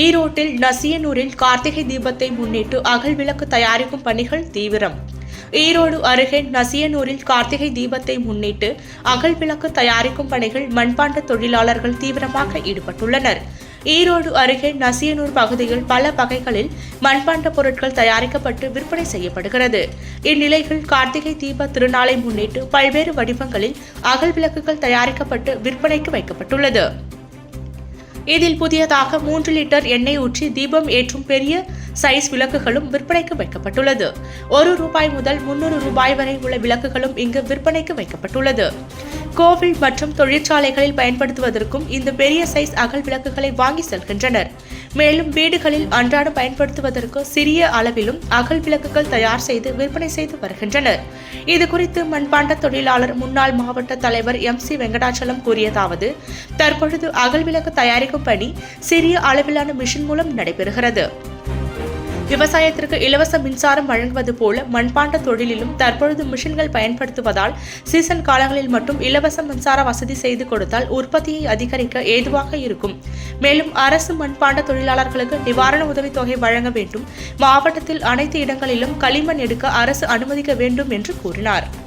ஈரோட்டில் நசியனூரில் கார்த்திகை தீபத்தை முன்னிட்டு அகல் விளக்கு தயாரிக்கும் பணிகள் தீவிரம். ஈரோடு அருகே நசியனூரில் கார்த்திகை தீபத்தை முன்னிட்டு அகல் விளக்கு தயாரிக்கும் பணிகள் மண்பாண்ட தொழிலாளர்கள் தீவிரமாக ஈடுபட்டுள்ளனர். ஈரோடு அருகே நசியனூர் பகுதியில் பல வகைகளில் மண்பாண்ட பொருட்கள் தயாரிக்கப்பட்டு விற்பனை செய்யப்படுகிறது. இந்நிலையில் கார்த்திகை தீப திருநாளை முன்னிட்டு பல்வேறு வடிவங்களில் அகல் விளக்குகள் தயாரிக்கப்பட்டு விற்பனைக்கு வைக்கப்பட்டுள்ளது. இதில் புதியதாக மூன்று லிட்டர் எண்ணெய் ஊற்றி தீபம் ஏற்றும் பெரிய சைஸ் விளக்குகளும் விற்பனைக்கு வைக்கப்பட்டுள்ளது. ஒரு ரூபாய் முதல் முன்னூறு ரூபாய் வரை உள்ள விளக்குகளும் இங்கு விற்பனைக்கு வைக்கப்பட்டுள்ளது. கோவில் மற்றும் தொழிற்சாலைகளில் பயன்படுத்துவதற்கும் இந்த பெரிய சைஸ் அகல் விளக்குகளை வாங்கி செல்கின்றனர். மேலும் வீடுகளில் அன்றாடம் பயன்படுத்துவதற்கு சிறிய அளவிலும் அகல் விளக்குகள் தயார் செய்து விற்பனை செய்து வருகின்றனர். இது குறித்து மண்பாண்ட தொழிலாளர் முன்னாள் மாவட்ட தலைவர் எம் சி வெங்கடாச்சலம் கூறியதாவது தற்பொழுது அகல் விளக்கு தயாரிக்கும் பணி சிறிய அளவிலான மிஷின் மூலம் நடைபெறுகிறது. விவசாயத்திற்கு இலவச மின்சாரம் வழங்குவது போல மண்பாண்ட தொழிலிலும் தற்பொழுது மிஷின்கள் பயன்படுத்துவதால் சீசன் காலங்களில் மட்டும் இலவச மின்சார வசதி செய்து கொடுத்தால் உற்பத்தியை அதிகரிக்க ஏதுவாக இருக்கும். மேலும் அரசு மண்பாண்ட தொழிலாளர்களுக்கு நிவாரண உதவித் தொகை வழங்க வேண்டும். மாவட்டத்தில் அனைத்து இடங்களிலும் களிமண் எடுக்க அரசு அனுமதிக்க வேண்டும் என்று கூறினார்.